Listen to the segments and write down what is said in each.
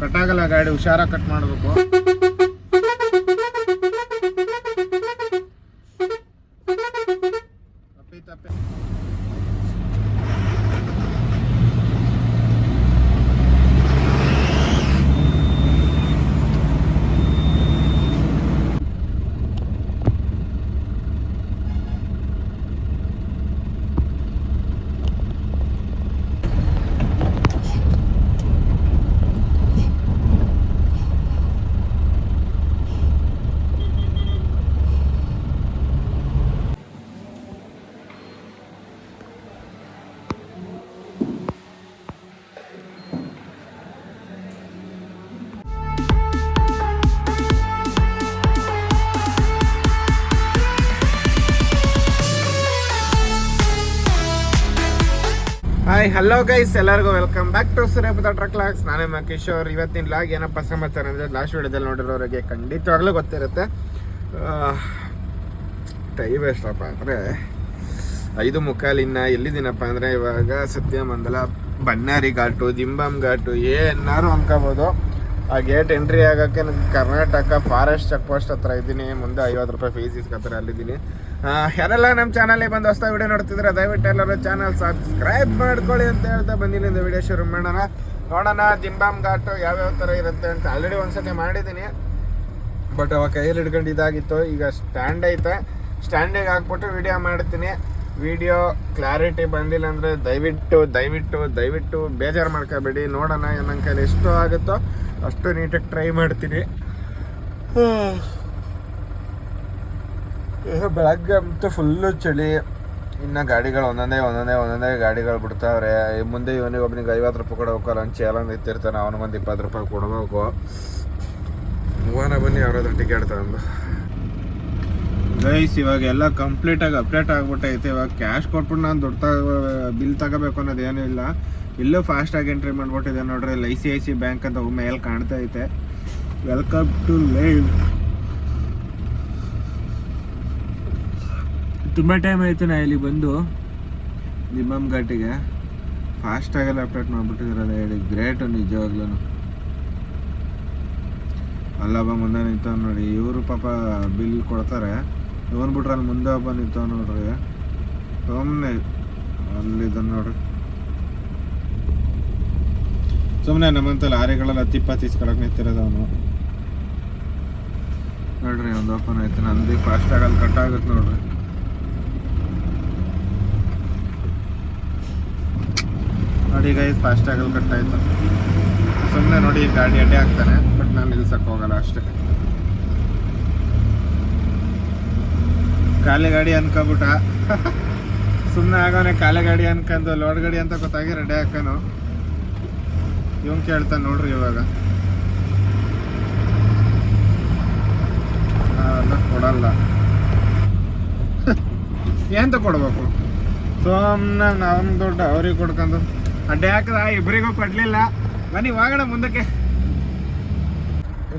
ಕಟ್ಟಾಗಲ್ಲ ಗಾಡಿ ಹುಷಾರಾಗಿ ಕಟ್ ಮಾಡಬೇಕು. ಹಾಯ್ ಹಲೋ ಗೈಸ್ ಎಲ್ಲರಿಗೂ ವೆಲ್ಕಮ್ ಬ್ಯಾಕ್ ಟು ಸುರೇಪದ ಟ್ರಕ್ ಲಾಗ್ಸ್ ನಾನೇ ಮಕೇಶ್ ಇವತ್ತಿನ ಲಾಗ್ ಏನಪ್ಪ ಸಮಾಚಾರ ಅಂದರೆ ಲಾಸ್ಟ್ ವಿಡಿಯೋದಲ್ಲಿ ನೋಡಿರೋರಿಗೆ ಖಂಡಿತವಾಗ್ಲೂ ಗೊತ್ತಿರುತ್ತೆ. ಟೈಮ್ ಎಷ್ಟಪ್ಪ ಅಂದರೆ ಐದು ಮುಕ್ಕಾಲಿನ ಎಲ್ಲಿದ್ದೀನಪ್ಪ ಅಂದರೆ ಇವಾಗ ಸತ್ಯಮಂಗಲ ಬಣ್ಣಾರಿ ಘಾಟು ದಿಂಬಾಮ್ ಘಾಟು, ಏನಾರು ಅನ್ಕೋಬೋದು ಆ ಗೇಟ್ ಎಂಟ್ರಿ ಆಗೋಕ್ಕೆ ಕರ್ನಾಟಕ ಫಾರೆಸ್ಟ್ ಚೆಕ್ ಪೋಸ್ಟ್ ಹತ್ರ ಇದ್ದೀನಿ. ಮುಂದೆ ಐವತ್ತು ರೂಪಾಯಿ ಫೀಸ್ ಇಸ್ಕೊತಾರೆ ಅಲ್ಲಿದ್ದೀನಿ. ಯಾರೆಲ್ಲ ನಮ್ಮ ಚಾನಲಿಗೆ ಬಂದು ಹೊಸ ವೀಡಿಯೋ ನೋಡ್ತಿದ್ರೆ ದಯವಿಟ್ಟು ಎಲ್ಲರೂ ಚಾನಲ್ ಸಬ್ಸ್ಕ್ರೈಬ್ ಮಾಡ್ಕೊಳ್ಳಿ ಅಂತ ಹೇಳ್ತಾ ಬಂದಿಲ್ಲಿಂದ ವಿಡಿಯೋ ಶುರು ಮಾಡೋಣ. ನೋಡೋಣ, ಜಿಂಬಾಮ್ ಘಾಟು ಯಾವ್ಯಾವ ಥರ ಇರುತ್ತೆ ಅಂತ ಆಲ್ರೆಡಿ ಒಂದ್ಸತಿ ಮಾಡಿದ್ದೀನಿ. ಬಟ್ ಅವಾಗ ಕೈಯಲ್ಲಿ ಹಿಡ್ಕೊಂಡು ಇದಾಗಿತ್ತು. ಈಗ ಸ್ಟ್ಯಾಂಡ್ ಐತೆ. ಸ್ಟ್ಯಾಂಡಿಗೆ ಹಾಕ್ಬಿಟ್ಟು ವಿಡಿಯೋ ಮಾಡ್ತೀನಿ. ವಿಡಿಯೋ ಕ್ಲಾರಿಟಿ ಬಂದಿಲ್ಲ ಅಂದರೆ ದಯವಿಟ್ಟು ದಯವಿಟ್ಟು ದಯವಿಟ್ಟು ಬೇಜಾರು ಮಾಡ್ಕೋಬೇಡಿ. ನೋಡೋಣ ನನ್ನ ಕೈಲಿ ಎಷ್ಟು ಆಗುತ್ತೋ. ಅಷ್ಟು ನೀಟಾಗಿ ಟ್ರೈ ಮಾಡ್ತೀನಿ. ಬೆಳಗ್ಗೆ ಅಂತೂ ಫುಲ್ಲು ಚಳಿ. ಇನ್ನು ಗಾಡಿಗಳು ಒಂದೊಂದೇ ಒಂದೊಂದೇ ಒಂದೊಂದೇ ಗಾಡಿಗಳು ಬಿಡ್ತಾವ್ರೆ ಮುಂದೆ ಇವನಿಗೆ ಒಬ್ಬನಿಗೆ ಐವತ್ತು ರೂಪಾಯಿ ಕೊಡಬೇಕು ಲಂಚ್ ಎಲ್ಲ ನಿಂತಿರ್ತಾನೆ ಅವನಿಗೊಂದು ಇಪ್ಪತ್ತು ರೂಪಾಯಿ ಕೊಡಬೇಕು. ಮೂವನ ಬನ್ನಿ, ಯಾರಾದ್ರೂ ಟಿಕೆಟ್ ತಗೊಂಡು. ಗೈಸ್ ಇವಾಗ ಎಲ್ಲ ಕಂಪ್ಲೀಟಾಗಿ ಅಪ್ಡೇಟ್ ಆಗಿಬಿಟ್ಟೈತೆ. ಇವಾಗ ಕ್ಯಾಶ್ ಕೊಟ್ಬಿಟ್ಟು ನಾನು ದೊಡ್ಡ ಬಿಲ್ ತಗೋಬೇಕು ಅನ್ನೋದೇನೂ ಇಲ್ಲ. ಇಲ್ಲೂ ಫಾಸ್ಟಾಗಿ ಎಂಟ್ರಿ ಮಾಡ್ಬಿಟ್ಟಿದೆ ನೋಡ್ರಿ I C I C bank ಅಂತ ಮೇಲೆ ಕಾಣ್ತಾ ಐತೆ. ವೆಲ್ಕಮ್ ಟು ಲೈವ್ ತುಂಬ ಟೈಮ್ ಆಯಿತು ನಾ ಇಲ್ಲಿ ಬಂದು, ನಿಮ್ಮಮ್ ಘಾಟಿಗೆ. ಫಾಸ್ಟಾಗೆಲ್ಲ ಅಪ್ಡೇಟ್ ಮಾಡಿಬಿಟ್ಟಿದ್ರಲ್ಲ ಹೇಳಿ, ಗ್ರೇಟು ನಿಜವಾಗ್ಲೂ ಅಲ್ಲೊಬ್ಬ ಮುಂದೆ ನಿಂತವ್ ನೋಡಿ, ಇವರು ಪಾಪ ಬಿಲ್ ಕೊಡ್ತಾರೆ. ಇವನ್ ಬಿಟ್ರೆ ಅಲ್ಲಿ ಮುಂದೆ ಒಬ್ಬ ನಿಂತವ್ ನೋಡ್ರಿ. ಸುಮ್ಮನೆ ಅಲ್ಲಿದ್ದ ನೋಡ್ರಿ. ಸುಮ್ಮನೆ ನಮ್ಮಂತ ಲಾರಿಗಳೆಲ್ಲ ತಿಪ್ಪ ತೀಸ್ಕೊಳಕ್ಕೆ ನಿಂತಿರೋದವನು. ನೋಡ್ರಿ, ಒಂದು ಓಪನ್ ಆಯ್ತು. ನಂದಿ ಫಾಸ್ಟ್ ಆಗಲ್ಲಿ ಕಟ್ ಆಗುತ್ತೆ ನೋಡ್ರಿ. ನೋಡಿ ಗೈಸ್ ಫಾಸ್ಟ್ ಆಗಲ್ಲಿ ಕಟ್ ಆಯ್ತು. ಸುಮ್ಮನೆ ನೋಡಿ ಗಾಡಿ ಅಡ್ಡೆ ಆಗ್ತಾನೆ ಬಟ್ ನಾನು ನಿಲ್ಸಕ್ ಹೋಗಲ್ಲ ಅಷ್ಟೇ. ಖಾಲಿ ಗಾಡಿ ಅನ್ಕೊಬಿಟ್ಟ. ಸುಮ್ಮನೆ ಆಗೋನೆ ಖಾಲಿ ಗಾಡಿ ಅನ್ಕೊಂಡು ಲೋಡ್ ಗಾಡಿ ಅಂತ ಗೊತ್ತಾಗಿ ರೆಡಿ ಹಾಕನು. ಇವನ್ ಕೇಳ್ತಾನೆ ನೋಡ್ರಿ ಇವಾಗ. ಕೊಡಲ್ಲ. ಎಂತ ಕೊಡ್ಬೇಕು ಸೋಮ್ನ ನಮ್ಮ ದೊಡ್ಡ ಅವ್ರಿಗೆ ಕೊಡ್ಕೊಂಡು. ಅಡ್ಡೆ ಹಾಕದ ಇಬ್ಬರಿಗೂ ಕೊಡ್ಲಿಲ್ಲ. ಬನ್ನಿ ಹೋಗೋಣ ಮುಂದಕ್ಕೆ.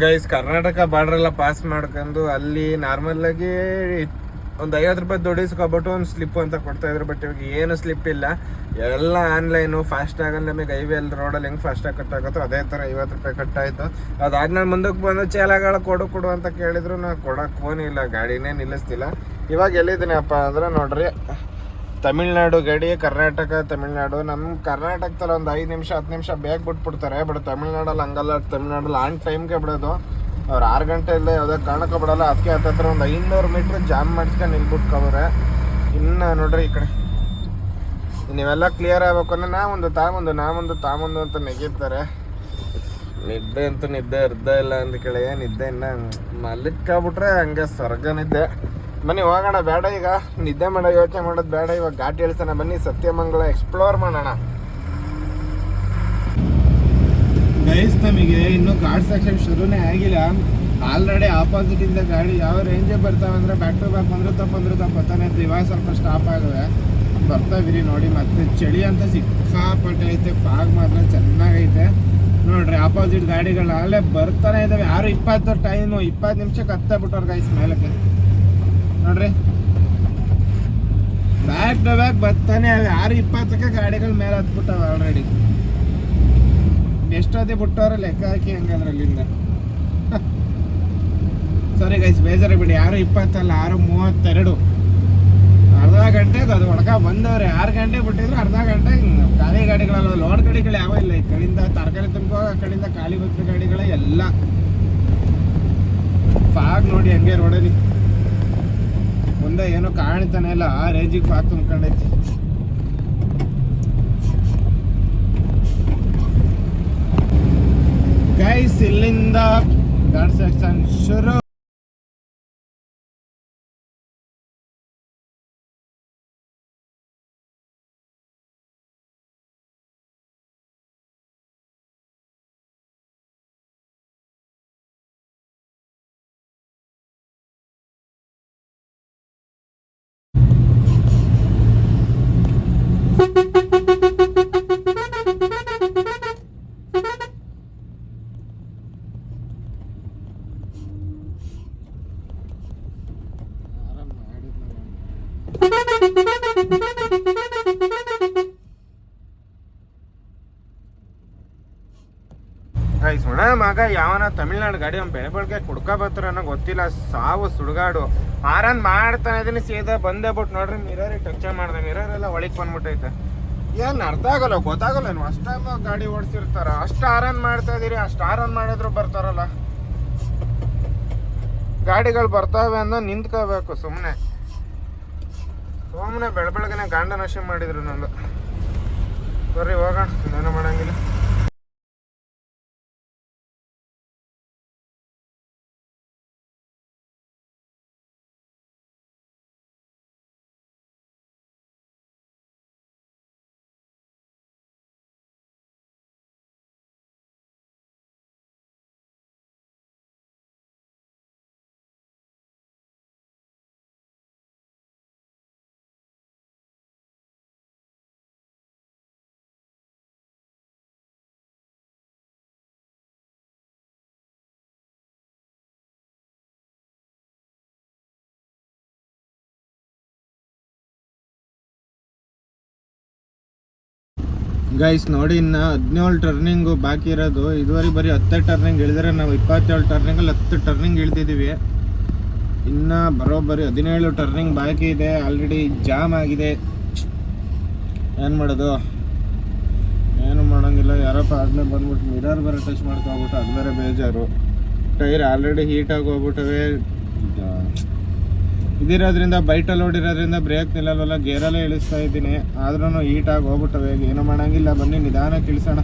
ಗೈಸ್, ಕರ್ನಾಟಕ ಬಾರ್ಡರ್ ಎಲ್ಲ ಪಾಸ್ ಮಾಡ್ಕೊಂಡು ಅಲ್ಲಿ ನಾರ್ಮಲ್ ಆಗಿ ಒಂದು ಐವತ್ತು ರೂಪಾಯಿ ದುಡ್ಡಿಸ್ಕೊಬಿಟ್ಟು ಒಂದು ಸ್ಲಿಪ್ ಅಂತ ಕೊಡ್ತಾ ಇದ್ರು ಬಟ್ ಇವಾಗ ಏನು ಸ್ಲಿಪ್ ಇಲ್ಲ. ಎಲ್ಲ ಆನ್ಲೈನು ಫಾಸ್ಟ್ ಆಗಲ್ಲ ನಮಗೆ ಹೈವೇ ಅಲ್ಲಿ ರೋಡಲ್ಲಿ ಹೆಂಗೆ ಫಾಸ್ಟಾಗಿ ಕಟ್ ಆಗುತ್ತೋ ಅದೇ ಥರ ಐವತ್ತು ರೂಪಾಯಿ ಕಟ್ಟಾಯಿತು ಅದಾದ್ಮೇಲೆ ಮುಂದಕ್ಕೆ ಬಂದು ಚೇಲಗಳ ಕೊಡು ಕೊಡು ಅಂತ ಕೇಳಿದ್ರು ನಾ ಕೊಡೋಕೆ ಫೋನ್ ಇಲ್ಲ, ಗಾಡಿನೇ ನಿಲ್ಲಿಸ್ತಿಲ್ಲ. ಇವಾಗ ಎಲ್ಲಿದ್ದೀನಿ ಅಪ್ಪ ಅಂದ್ರೆ ನೋಡ್ರಿ, ತಮಿಳ್ನಾಡು ಗಡಿ, ಕರ್ನಾಟಕ, ತಮಿಳ್ನಾಡು. ನಮ್ಮ ಕರ್ನಾಟಕದಲ್ಲಿ ಒಂದು ಐದು ನಿಮಿಷ, ಹತ್ತು ನಿಮಿಷ ಬೇಗ ಬಿಟ್ಬಿಡ್ತಾರೆ ಬಟ್ ತಮಿಳ್ನಾಡಲ್ಲಿ ಹಂಗಲ್ಲ. ತಮಿಳ್ನಾಡಲ್ಲಿ ಆನ್ ಟೈಮ್ಗೆ ಬಿಡೋದು. ಅವ್ರು ಆರು ಗಂಟೆ ಇಲ್ಲ ಯಾವುದೇ ಕಾರಣಕ್ಕೆ ಬಿಡೋಲ್ಲ. ಅದಕ್ಕೆ ಹತ್ತತ್ರ ಒಂದು ಐನೂರು ಮೀಟ್ರ್ ಜಾಮ್ ಮಾಡಿಸ್ಕೊಂಡು ನಿಲ್ಬಿಟ್ಕವ್ರೆ. ಇನ್ನು ನೋಡ್ರಿ ಈ ಕಡೆ. ನೀವೆಲ್ಲ ಕ್ಲಿಯರ್ ಆಗ್ಬೇಕು ಅಂದ್ರೆ ನಾ ಒಂದು ತಾಮೊಂದು ನಾ ಒಂದು ತಾಮೊಂದು ಅಂತ ನೆಗಿರ್ತಾರೆ ನಿದ್ದೆ ಅಂತೂ ನಿದ್ದೆ ಅರ್ಧ ಇಲ್ಲ ಅಂದ ಕೇಳಿ ನಿದ್ದೆ ಇನ್ನ ಮಲ್ಲಿಕ್ಕಾಗ್ಬಿಟ್ರೆ ಹಂಗೆ ಸ್ವರ್ಗ ನಿದ್ದೆ. ಬನ್ನಿ, ಹೋಗೋಣ, ಬೇಡ ಈಗ. ನಿದ್ದೆ ಮಾಡೋ, ಯೋಚನೆ ಮಾಡೋದು ಬೇಡ. ಇವಾಗ ಘಾಟಿ ಹೇಳ್ತಾನೆ ಬನ್ನಿ, ಸತ್ಯಮಂಗಲ ಎಕ್ಸ್ಪ್ಲೋರ್ ಮಾಡೋಣ. ಗೈಸ್ ನಮಗೆ ಇನ್ನೂ ಘಾಟ್ ಸೆಕ್ಷನ್ ಶುರುನೇ ಆಗಿಲ್ಲ. ಆಲ್ರೆಡಿ ಆಪೋಸಿಟ್ ಇಂದ ಗಾಡಿ, ಯಾವ ರೇಂಜ್ ಬರ್ತಾವೆ ಅಂದ್ರೆ ಬ್ಯಾಕ್ ಟು ಬ್ಯಾಕ್ ಬಂದ್ರೆ ತಪ್ಪ ಅಂದ್ರೆ ತಪ್ಪ. ಬರ್ತಾನೆ ಇತ್ತು ಇವಾಗ ಸ್ವಲ್ಪ ಸ್ಟಾಪ್ ಆಗವೆ ಬರ್ತಾವಿರಿ ನೋಡಿ, ಮತ್ತೆ ಚಳಿ ಅಂತ ಸಿಕ್ಕಾಪಟ್ಟೆ ಐತೆ. ಫಾಗ್ ಮಾತ್ರ ಚೆನ್ನಾಗೈತೆ. ನೋಡ್ರಿ ಆಪೋಸಿಟ್ ಗಾಡಿಗಳು ಅಲ್ಲೇ ಬರ್ತಾನೆ ಇದಾವೆ. ಯಾರು ಇಪ್ಪತ್ತು ಟೈಮು ಇಪ್ಪತ್ತು ನಿಮಿಷಕ್ಕೆ ಹತ್ತ ಬಿಟ್ಟವ್ರ ಗೈಸ್ ಮೇಲಕ್ಕೆ. ನೋಡ್ರಿ. ಬ್ಯಾಕ್ ಟು ಬ್ಯಾಕ್ ಬರ್ತಾನೆ ಅವೆ ಯಾರು ಇಪ್ಪತ್ತಕ್ಕೆ ಗಾಡಿಗಳು ಮೇಲೆ ಹತ್ಬಿಟ್ಟವೆ ಆಲ್ರೆಡಿ ಎಷ್ಟೊತ್ತಿ ಬಿಟ್ಟವ್ರೆ ಲೆಕ್ಕ ಹಾಕಿ ಹಂಗಂದ್ರೆ ಅಲ್ಲಿಂದ ಸರಿ ಗೈಸ್ ಬೇಜಾರ ಬಿಡಿ ಯಾರು ಇಪ್ಪತ್ತಲ್ಲ ಆರು ಮೂವತ್ತೆರಡು. ಅರ್ಧ ಗಂಟೆ ಅದು ಒಡಕ ಬಂದವ್ರೆ. ಆರು ಗಂಟೆ ಬಿಟ್ಟಿದ್ರು ಅರ್ಧ ಗಂಟೆ ಖಾಲಿ ಗಾಡಿಗಳಲ್ಲ, ಲೋಡ್ ಗಾಡಿಗಳು ಯಾವ ಇಲ್ಲ. ಈ ಕಡೆಯಿಂದ ತರಕಾರಿ ತುಂಬ ಆ ಕಡೆಯಿಂದ ಖಾಲಿ ಬಸ್ ಗಾಡಿಗಳ ಎಲ್ಲ. ಫಾಗ್ ನೋಡಿ ಹಂಗೆ ರೋಡಲ್ಲಿ ಮುಂದೆ ಏನೋ ಕಾಣ್ತಾನೆ ಇಲ್ಲ, ಆ ರೇಂಜಿಗೆ ಫಾಗ್ ತುಂಬ್ಕೊಂಡೈತಿ. ಗೈಸ್ ಇಲ್ಲಿಂದ ಶುರು. ನೋಡ ಮಗ, ಯಾವನ ತಮಿಳ್ನಾಡು ಗಾಡಿ ಅವ್ನು ಬೆಳೆ ಕುಡ್ಕ ಬರ್ತಾರ ಅನ್ನೋ ಗೊತ್ತಿಲ್ಲ. ಸಾವು, ಸುಡುಗಾಡು. ಆರನ್ ಮಾಡ್ತಾನೆ ಇದೀನಿ, ಸೀದಾ ಬಂದೇ ಬಿಟ್ಟು ನೋಡ್ರಿ ಮಿರರ್ ಟಚ್ ಮಾಡ್ದೆ. ಮಿರರ್ ಎಲ್ಲ ಒಳಗೆ ಬಂದ್ಬಿಟ್ಟೈತೆ. ಏನ್ ಅರ್ಥ ಆಗಲ್ಲ, ಗೊತ್ತಾಗಲ್ಲ ನೀವು ಅಷ್ಟ ಗಾಡಿ ಓಡಿಸಿರ್ತಾರ. ಅಷ್ಟು ಆರನ್ ಮಾಡ್ತಾ ಇದೀರಿ, ಅಷ್ಟು ಆರನ್ ಮಾಡಿದ್ರು ಬರ್ತಾರಲ್ಲ. ಗಾಡಿಗಳು ಬರ್ತಾವೆ ಅನ್ನೋ ನಿಂತ್ಕೋಬೇಕು ಸುಮ್ಮನೆ ಸುಮ್ಮನೆ ಬೆಳ ಬೆಳಗ್ಗೆನೆ ಗಾಂಡ ನಾಶ ಮಾಡಿದ್ರು ನಂದು ಬರ್ರಿ ಹೋಗೋಣ. ಏನೂ ಮಾಡಂಗಿಲ್ಲ. ಗೈಸ್ ನೋಡಿ, ಇನ್ನು ಹದಿನೇಳು ಟರ್ನಿಂಗು ಬಾಕಿ ಇರೋದು. ಇದುವರೆಗೆ ಬರೀ ಹತ್ತೇ ಟರ್ನಿಂಗ್ ಇಳಿದ್ರೆ ನಾವು ಇಪ್ಪತ್ತೇಳು ಟರ್ನಿಂಗಲ್ಲಿ ಹತ್ತು ಟರ್ನಿಂಗ್ ಇಳ್ತಿದ್ದೀವಿ ಇನ್ನು ಬರೋಬ್ಬರಿ ಹದಿನೇಳು ಟರ್ನಿಂಗ್ ಬಾಕಿ ಇದೆ. ಆಲ್ರೆಡಿ ಜಾಮ್ ಆಗಿದೆ. ಏನು ಮಾಡೋದು? ಏನು ಮಾಡೋಂಗಿಲ್ಲ. ಯಾರಪ್ಪ ಆಗಲೇ ಬಂದ್ಬಿಟ್ಟು ಮಿರರ್ ಬೇರೆ ಟಚ್ ಮಾಡ್ಕೊಬಿಟ್ಟು ಅದು ಬೇರೆ ಬೇಜಾರು. ಟೈರ್ ಆಲ್ರೆಡಿ ಹೀಟಾಗಿ ಹೋಗ್ಬಿಟ್ಟವೆ. ಇದಿರೋದ್ರಿಂದ ಬೈಟಲ್ಲಿ ಓಡಿರೋದ್ರಿಂದ ಬ್ರೇಕ್ ನಿಲ್ಲಲ್ವಲ್ಲ, ಗೇರಲ್ಲೇ ಇಳಿಸ್ತಾ ಇದ್ದೀನಿ. ಆದ್ರೂ ಹೀಟಾಗಿ ಹೋಗ್ಬಿಟ್ಟವೆ. ಏನು ಮಾಡೋಂಗಿಲ್ಲ. ಬನ್ನಿ, ನಿಧಾನಕ್ಕೆ ಇಳಿಸೋಣ.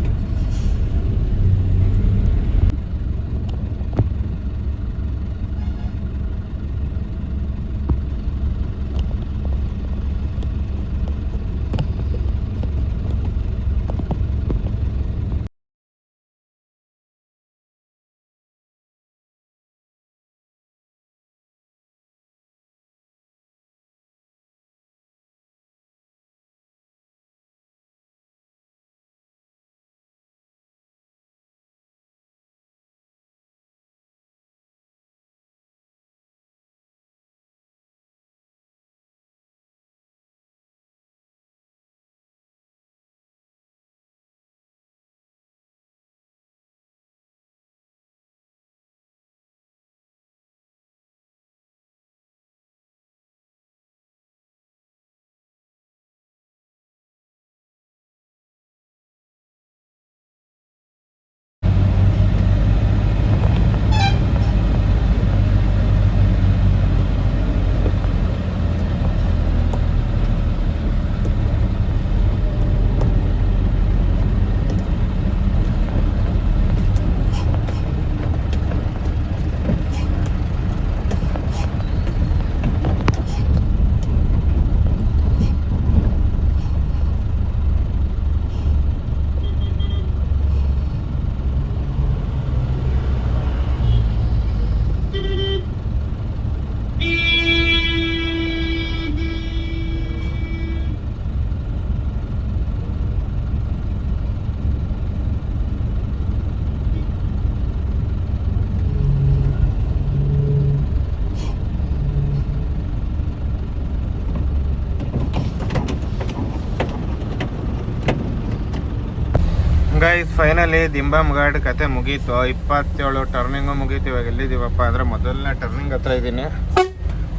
ಗೈಸ್ ಫೈನಲಿ ದಿಂಬಾಮ್ ಗಾರ್ಡ್ ಕತೆ ಮುಗೀತು. ಇಪ್ಪತ್ತೇಳು ಟರ್ನಿಂಗು ಮುಗೀತು. ಇವಾಗ ಎಲ್ಲಿದ್ದೀವಪ್ಪ ಅಂದರೆ ಮೊದಲನೇ ಟರ್ನಿಂಗ್ ಹತ್ರ ಇದ್ದೀನಿ.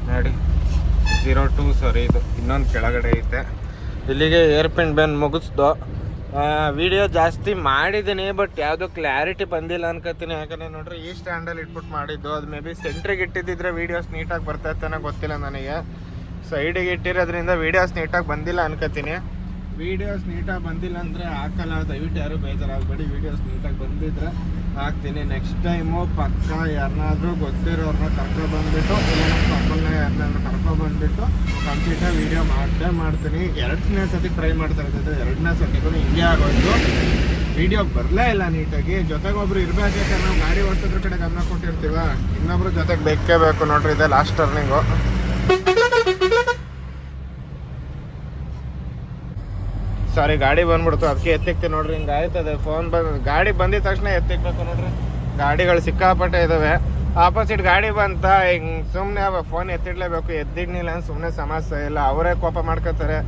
ನೋಡಿ ಝೀರೋ ಟೂ ಸಾರಿ ಇದು ಇನ್ನೊಂದು ಕೆಳಗಡೆ ಐತೆ. ಇಲ್ಲಿಗೆ ಏರ್ಪಿನ್ ಬೆನ್ ಮುಗಿಸ್ದು. ವಿಡಿಯೋ ಜಾಸ್ತಿ ಮಾಡಿದ್ದೀನಿ ಬಟ್ ಯಾವುದೋ ಕ್ಲಾರಿಟಿ ಬಂದಿಲ್ಲ ಅನ್ಕೋತೀನಿ ಯಾಕಂದರೆ ನೋಡ್ರಿ, ಈ ಸ್ಟ್ಯಾಂಡಲ್ಲಿ ಇಟ್ಬಿಟ್ಟು ಮಾಡಿದ್ದು. ಅದು ಮೇ ಬಿ ಸೆಂಟ್ರಿಗೆ ಇಟ್ಟಿದ್ದಿದ್ರೆ ವೀಡಿಯೋಸ್ ನೀಟಾಗಿ ಬರ್ತಾ ಇರ್ತಾನೆ ಗೊತ್ತಿಲ್ಲ ನನಗೆ. ಸೈಡಿಗೆ ಇಟ್ಟಿರೋದ್ರಿಂದ ವೀಡಿಯೋಸ್ ನೀಟಾಗಿ ಬಂದಿಲ್ಲ ಅನ್ಕೋತೀನಿ ವೀಡಿಯೋಸ್ ನೀಟಾಗಿ ಬಂದಿಲ್ಲ ಅಂದರೆ ಹಾಕಲ್ಲ. ದಯವಿಟ್ಟು ಯಾರು ಬೇಜಾರಾಗಬೇಡಿ. ವೀಡಿಯೋಸ್ ನೀಟಾಗಿ ಬಂದಿದ್ರೆ ಹಾಕ್ತೀನಿ. ನೆಕ್ಸ್ಟ್ ಟೈಮು ಪಕ್ಕ ಯಾರನ್ನಾದ್ರೂ ಗೊತ್ತಿರೋರನ್ನ ಕರ್ಕೊಂಡು ಬಂದ್ಬಿಟ್ಟು, ಇಲ್ಲ ನಮ್ಮ ಕಪ್ಪಲ್ನ ಯಾರನ್ನಾದ್ರೂ ಕರ್ಕೊಂಡು ಬಂದ್ಬಿಟ್ಟು ಕಂಪ್ಲೀಟಾಗಿ ವೀಡಿಯೋ ಮಾಡೇ ಮಾಡ್ತೀನಿ. ಎರಡನೇ ಸತಿ ಟ್ರೈ ಮಾಡ್ತಾ ಇದ್ದಿದ್ದು ಎರಡನೇ ಸತಿಗೂ ಹಿಂಗೆ ಆಗೋಯ್ತು. ವಿಡಿಯೋ ಬರಲೇ ಇಲ್ಲ ನೀಟಾಗಿ ಜೊತೆಗೆ ಒಬ್ರು ಇರ್ಬೇಕಾದ್ರೆ ನಾವು ಗಾಡಿ ಓಡಿಸೋದ್ರ ಕಡೆ ಗಮನ ಕೊಟ್ಟಿರ್ತೀವ. ಇನ್ನೊಬ್ರು ಜೊತೆಗೆ ಬೇಕೇ ಬೇಕು ನೋಡ್ರಿ, ಇದೆ ಲಾಸ್ಟ್ ಟರ್ನಿಂಗು ಸಾರಿ, ಗಾಡಿ ಬಂದ್ಬಿಡ್ತು. ಅದಕ್ಕೆ ಎತ್ತಿಕ್ತಿ ನೋಡ್ರಿ, ಹಿಂಗೆ ಆಯ್ತದೆ ಫೋನ್ ಬಂದ್, ಗಾಡಿ ಬಂದಿದ ತಕ್ಷಣ ಎತ್ತಿಕ್ಬೇಕು ನೋಡ್ರಿ. ಗಾಡಿಗಳು ಸಿಕ್ಕಾಪಟ್ಟೆ ಇದಾವೆ. ಆಪೋಸಿಟ್ ಗಾಡಿ ಬಂತ, ಹಿಂಗೆ ಸುಮ್ಮನೆ ಫೋನ್ ಎತ್ತಿಡ್ಲೇಬೇಕು ಎತ್ತಿಡ್ನಿಲ್ಲ ಅಂತ ಸುಮ್ಮನೆ ಸಮಸ್ಯೆ ಇಲ್ಲ. ಅವರೇ ಕೋಪ ಮಾಡ್ಕೋತಾರೆ.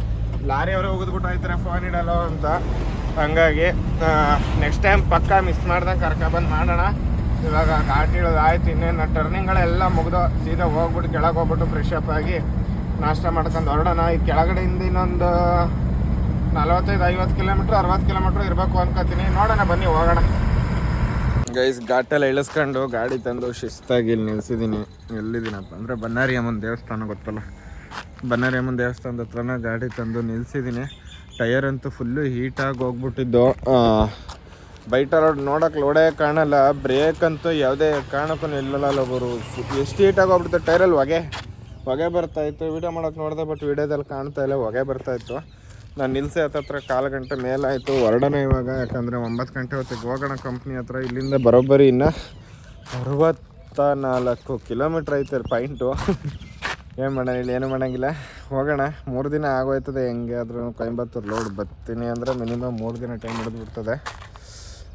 ಲಾರಿ ಅವರೇ ಹೋಗಿದ್ಬಿಟ್ಟು ಫೋನ್ ಇಡಲ್ಲ ಅಂತ. ಹಂಗಾಗಿ ನೆಕ್ಸ್ಟ್ ಟೈಮ್ ಪಕ್ಕ ಮಿಸ್ ಮಾಡ್ದಂಗೆ ಕರ್ಕೊಬಂದು ಮಾಡೋಣ. ಇವಾಗ ಗಾಡಿ ಇಳೋದು ಆಯ್ತು, ಇನ್ನೇನು ಟರ್ನಿಂಗ್ಗಳೆಲ್ಲ ಮುಗ್ದು, ಸೀದಾ ಹೋಗ್ಬಿಟ್ಟು ಕೆಳಗೆ ಹೋಗ್ಬಿಟ್ಟು ಫ್ರೆಶ್ ಅಪ್ ಆಗಿ ನಾಷ್ಟ ಮಾಡ್ಕೊಂಡು ಹೊರಡೋಣ. ಈ ಕೆಳಗಡೆಯಿಂದ ಇನ್ನೊಂದು ನಲವತ್ತೈದು, ಐವತ್ತು ಕಿಲೋಮೀಟ್ರ್, ಅರವತ್ತು ಕಿಲೋಮೀಟ್ರ್ ಇರಬೇಕು ಅನ್ಕೋತೀನಿ. ನೋಡೋಣ, ಬನ್ನಿ, ಹೋಗೋಣ. ಗೈಸ್ ಘಾಟೆಲ್ಲ ಇಳಿಸ್ಕೊಂಡು ಗಾಡಿ ತಂದು ಶಿಸ್ತಾಗಿ ಇಲ್ಲಿ ನಿಲ್ಸಿದ್ದೀನಿ. ಎಲ್ಲಿದ್ದೀನಪ್ಪ ಅಂದರೆ ಬನ್ನಾರಿ ಅಮ್ಮನ ದೇವಸ್ಥಾನ ಗೊತ್ತಲ್ಲ? ಬನ್ನಾರಿ ಅಮ್ಮನ ದೇವಸ್ಥಾನದ ಹತ್ರನ ಗಾಡಿ ತಂದು ನಿಲ್ಸಿದ್ದೀನಿ. ಟೈರ್ ಅಂತೂ ಫುಲ್ಲು ಹೀಟಾಗಿ ಹೋಗ್ಬಿಟ್ಟಿದ್ದು. ಬೈಟ ರೋಡ್ ನೋಡೋಕೆ ಲೋಡೇ ಕಾಣಲ್ಲ. ಬ್ರೇಕ್ ಅಂತೂ ಯಾವುದೇ ಕಾರಣಕ್ಕೂ ನಿಲ್ಲಲ್ಲ ಒಬ್ಬರು ಎಷ್ಟು ಹೀಟಾಗಿ ಹೋಗ್ಬಿಡುತ್ತೆ ಟೈರಲ್ಲಿ ಹೊಗೆ? ಹೊಗೆ ಬರ್ತಾಯಿತ್ತು ವೀಡಿಯೋ ವಿಡಿಯೋ ಮಾಡೋಕೆ ನೋಡಿದೆ ಬಟ್ ವಿಡಿಯೋದಲ್ಲಿ ಕಾಣ್ತಾ ಇಲ್ಲ. ಹೊಗೆ ಬರ್ತಾ ಇತ್ತು. ನಾನು ನಿಲ್ಸಿ ಹತ್ತತ್ರ ಕಾಲು ಗಂಟೆ ಮೇಲಾಯಿತು ಹೊರಡೋಣ ಇವಾಗ, ಯಾಕಂದರೆ ಒಂಬತ್ತು ಗಂಟೆ ಹೊತ್ತಿಗೆ ಹೋಗೋಣ ಕಂಪ್ನಿ ಹತ್ರ ಇಲ್ಲಿಂದ ಬರೋಬ್ಬರಿ ಇನ್ನು ಅರವತ್ತ ನಾಲ್ಕು ಕಿಲೋಮೀಟ್ರ್ ಐತೆ ಪಾಯಿಂಟು. ಏನು ಮಾಡೋಣ ಇಲ್ಲಿ, ಏನು ಮಾಡೋಂಗಿಲ್ಲ. ಹೋಗೋಣ, ಮೂರು ದಿನ ಆಗೋಯ್ತದೆ ಹೆಂಗೆ ಆದರೂ ಕೊಯಂಬತ್ತೂರು ಲೋಡ್ ಬರ್ತೀನಿ ಅಂದರೆ ಮಿನಿಮಮ್ ಮೂರು ದಿನ ಟೈಮ್ ಹಿಡಿದ್ಬಿಡ್ತದೆ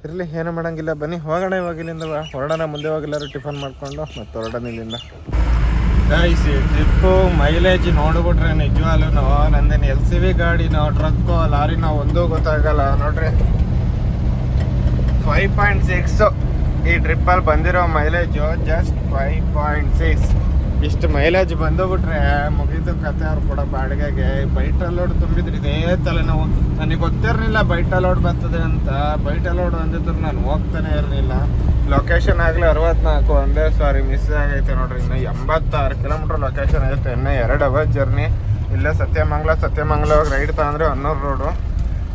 ಇರಲಿ, ಏನು ಮಾಡೋಂಗಿಲ್ಲ, ಬನ್ನಿ. ಹೋಗೋಣ ಇವಾಗ ಇಲ್ಲಿಂದ. ಹೊರಡೋಣ ಮುಂದೆ ಹೋಗಿಲ್ಲಾರು ಟಿಫನ್ ಮಾಡಿಕೊಂಡು, ಮತ್ತೆ ಹೊರಡೋಣ ಇಲ್ಲಿಂದ. ಗೈಸ್ ಟ್ರಿಪ್ಪು ಮೈಲೇಜ್ ನೋಡ್ಬಿಟ್ರೆ ನಿಜವಾಗ್ಲೂ ನಂದೇನು ಎಲ್ ಸಿ ವಿ ಗಾಡಿನೋ ಟ್ರಕ್ಕೋ ಲಾರಿನೋ ಒಂದೂ ಗೊತ್ತಾಗಲ್ಲ. ನೋಡ್ರಿ ಫೈವ್ ಪಾಯಿಂಟ್ ಸಿಕ್ಸು ಈ ಟ್ರಿಪ್ಪಲ್ಲಿ ಬಂದಿರೋ mileage just five point six ಇಷ್ಟು ಮೈಲೇಜ್ ಬಂದುಬಿಟ್ರೆ ಮುಗಿದು ಕತೆ ಅವ್ರು ಕೂಡ ಬಾಡಿಗೆಗೆ. ಬೈಟಲ್ ಲೋಡ್ ತುಂಬಿದ್ರೆ ಇದೇ ತಲೆನೋವು. ನನಗೆ ಗೊತ್ತಿರಲಿಲ್ಲ ಬೈಟಲ್ ಲೋಡ್ ಬರ್ತದೆ ಅಂತ. ಬೈಟಲ್ ಲೋಡ್ ಬಂದಿದ್ರು ನಾನು ಹೋಗ್ತಾನೆ ಇರಲಿಲ್ಲ. ಲೊಕೇಶನ್ ಆಗಲಿ ಅರವತ್ನಾಲ್ಕು. ಒಂದೇ ಸಾರಿ ಮಿಸ್ ಆಗೈತೆ ನೋಡ್ರಿ. ಇನ್ನು ಎಂಬತ್ತಾರು ಕಿಲೋಮೀಟ್ರ್ ಲೊಕೇಶನ್ ಆಗುತ್ತೆ ಇನ್ನು ಎರಡು ಅವರ್ ಜರ್ನಿ ಇಲ್ಲೇ ಸತ್ಯಮಂಗ್ಲ ಸತ್ಯಮಂಗ್ಲ ಹೋಗಿ ರೈಡ್ ತಗೊಂಡ್ರೆ ಹನ್ನೂರು ರೋಡು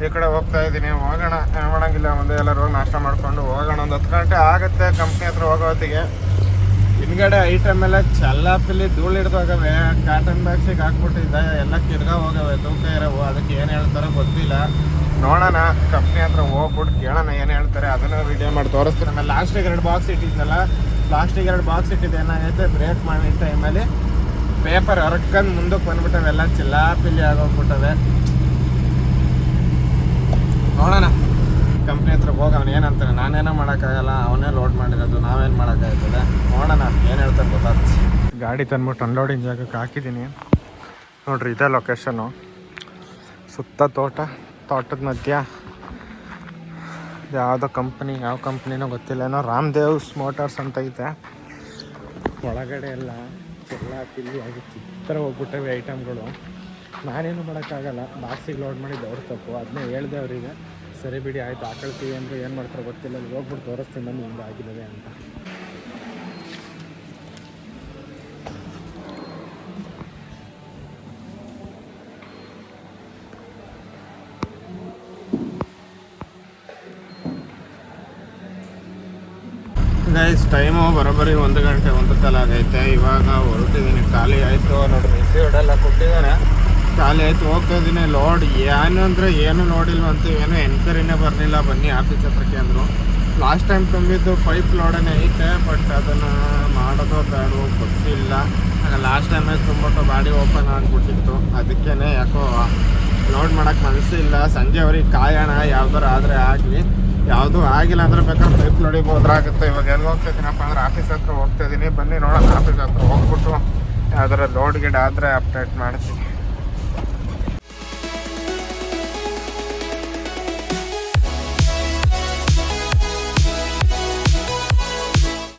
ಈ ಕಡೆ ಹೋಗ್ತಾ ಇದ್ದೀನಿ. ಹೋಗೋಣ. ಮಾಡೋಂಗಿಲ್ಲ. ಮುಂದೆ ಎಲ್ಲರೂ ನಾಷ್ಟ ಮಾಡ್ಕೊಂಡು ಹೋಗೋಣ. ಒಂದು ಹತ್ತು ಗಂಟೆ ಆಗುತ್ತೆ ಕಂಪ್ನಿ ಹತ್ರ ಹೋಗೋ ಹೊತ್ತಿಗೆ. ಹಿಂದ್ಗಡೆ ಐಟಮ್ ಎಲ್ಲ ಚಲ್ಲಾಪಿಲ್ಲಿ ಧೂಳು ಹಿಡ್ದೋಗವೆ ಕಾಟನ್ ಬಾಕ್ಸಿಗೆ ಹಾಕ್ಬಿಟ್ಟಿದ್ದ, ಎಲ್ಲ ಕಿರ್ಗ ಹೋಗವೆ, ತೂಕ ಇರವು, ಅದಕ್ಕೆ ಏನು ಹೇಳ್ತಾರೋ ಗೊತ್ತಿಲ್ಲ. ನೋಡೋಣ ಕಂಪ್ನಿ ಹತ್ರ ಹೋಗ್ಬಿಟ್ಟು ಕೇಳೋಣ ಏನು ಹೇಳ್ತಾರೆ, ಅದನ್ನು ವಿಡಿಯೋ ಮಾಡಿ ತೋರಿಸ್ತೀನಿ. ಆಮೇಲೆ ಲಾಸ್ಟಿಗೆ ಎರಡು ಬಾಕ್ಸ್ ಇಟ್ಟಿದ್ನಲ್ಲ ಲಾಸ್ಟಿಗೆ ಎರಡು ಬಾಕ್ಸ್ ಇಟ್ಟಿದ್ದು ಏನಾಗೈತೆ ಬ್ರೇಕ್ ಮಾಡಿದ ಟೈಮಲ್ಲಿ ಪೇಪರ್ ಹರ್ಕಂಡು ಮುಂದಕ್ಕೆ ಬಂದ್ಬಿಟ್ಟವೆಲ್ಲ ಚಿಲ್ಲಾಪಿಲ್ಲಿ ಆಗೋಗ್ಬಿಟ್ಟವೆ. ನೋಡೋಣ. ಕಂಪ್ನಿ ಹತ್ರ ಹೋಗಿ ಅವ್ನು ಏನಂತಾನೆ ನಾನೇನೋ ಮಾಡೋಕ್ಕಾಗಲ್ಲ, ಅವನೇ ಲೋಡ್ ಮಾಡಿರೋದು, ನಾವೇನು ಮಾಡೋಕ್ಕಾಗ್ತದೆ? ನೋಡೋಣ, ಏನು ಹೇಳ್ತಾನೆ ಗೊತ್ತಾಗ್ತದೆ. ಗಾಡಿ ತಂದ್ಬಿಟ್ಟು ಅನ್ಲೋಡಿಂಗ್ ಜಾಗಕ್ಕೆ ಹಾಕಿದ್ದೀನಿ. ನೋಡ್ರಿ, ಇದೇ ಲೊಕೇಶನು ಸುತ್ತ ತೋಟ, ತೋಟದ ಮಧ್ಯ. ಯಾವುದೋ ಕಂಪ್ನಿ ಯಾವ ಕಂಪ್ನಿನೋ ಗೊತ್ತಿಲ್ಲ, ಏನೋ ರಾಮದೇವ್ಸ್ ಮೋಟಾರ್ಸ್ ಅಂತ ಐತೆ. ಒಳಗಡೆ ಎಲ್ಲ ಎಲ್ಲ ತಿಳಿ ಆಗಿ ಚಿತ್ರ ಹೋಗ್ಬಿಟ್ಟವೆ ಐಟಮ್ಗಳು ನಾನೇನು ಮಾಡೋಕ್ಕಾಗಲ್ಲ. ಬಾಕ್ಸಿಗೆ ಲೋಡ್ ಮಾಡಿದ್ದು ಅವ್ರ ತಪ್ಪು. ಅದನ್ನೇ ಹೇಳ್ದೆ ಅವರಿಗೆ. ಸರಿ ಬಿಡಿ, ಆಯ್ತು ಹಾಕೊಳ್ತೀವಿ ಅಂದರೆ ಏನು ಮಾಡ್ತಾರೆ ಗೊತ್ತಿಲ್ಲ, ಅಲ್ಲಿ ಹೋಗ್ಬಿಟ್ಟು ತೋರಿಸ್ತೀನಿ, ಬನ್ನಿ, ಹಿಂಗೆ ಆಗಿದ್ದಾವೆ ಅಂತ. ಗೈಸ್ ಟೈಮು ಬರೋಬ್ಬರಿ ಒಂದು ಗಂಟೆ, ಒಂದು ಕಾಲ ಆಗೈತೆ. ಇವಾಗ ಹೊರಟಿದ್ದೀನಿ, ಖಾಲಿ ಆಯಿತು. ನೋಡಿ ರಿಸೀವ್ಡ್ ಎಲ್ಲ ಕೊಟ್ಟಿದ್ದಾರೆ. ಖಾಲಿ ಆಯ್ತು ಹೋಗ್ತಾ ಇದ್ದೀನಿ ಲೋಡ್ ಏನು ಅಂದರೆ ಏನು ನೋಡಿಲ್ವಂತೂ ಏನು ಎನ್ಕ್ವೈರಿನೇ ಬರಲಿಲ್ಲ. ಬನ್ನಿ ಆಫೀಸ್ ಹತ್ರಕ್ಕೆ ಅಂದರು. ಲಾಸ್ಟ್ ಟೈಮ್ ತುಂಬಿದ್ದು ಪೈಪ್ ಲೋಡನೇ ಐತೆ ಬಟ್ ಅದನ್ನು ಮಾಡೋದು ಬೇಡವೋ ಗೊತ್ತಿಲ್ಲ. ಆಗ ಲಾಸ್ಟ್ ಟೈಮೇ ತುಂಬಿಟ್ಟು ಬಾಡಿ ಓಪನ್ ಆಗಿಬಿಟ್ಟಿತ್ತು. ಅದಕ್ಕೇ ಯಾಕೋ ಲೋಡ್ ಮಾಡೋಕ್ಕೆ ಮನಸ್ಸಿಲ್ಲ ಸಂಜೆವರೆಗೆ ಕಾಯೋಣ, ಯಾವ್ದಾರು ಆದರೆ ಆಗಲಿ. ಯಾವುದೂ ಆಗಿಲ್ಲ ಅಂದ್ರೆ ಬೇಕಾದ್ರೆ ಪೈಪ್ ಲೋಡಿಗೆ ಹೋದ್ರಾಗುತ್ತೆ. ಇವಾಗ ಎಲ್ಲಿ ಹೋಗ್ತಾ ಇದ್ದೀನಪ್ಪ ಅಂದ್ರೆ ಆಫೀಸ್ ಹತ್ರ ಹೋಗ್ತಾ ಇದ್ದೀನಿ ಬನ್ನಿ ನೋಡೋಣ ಆಫೀಸ್ ಹತ್ರ ಹೋಗ್ಬಿಟ್ಟು ಯಾವ್ದಾರ ಲೋಡ್ ಗಿಡ ಆದರೆ ಅಪ್ಡೇಟ್ ಮಾಡ್ತೀನಿ.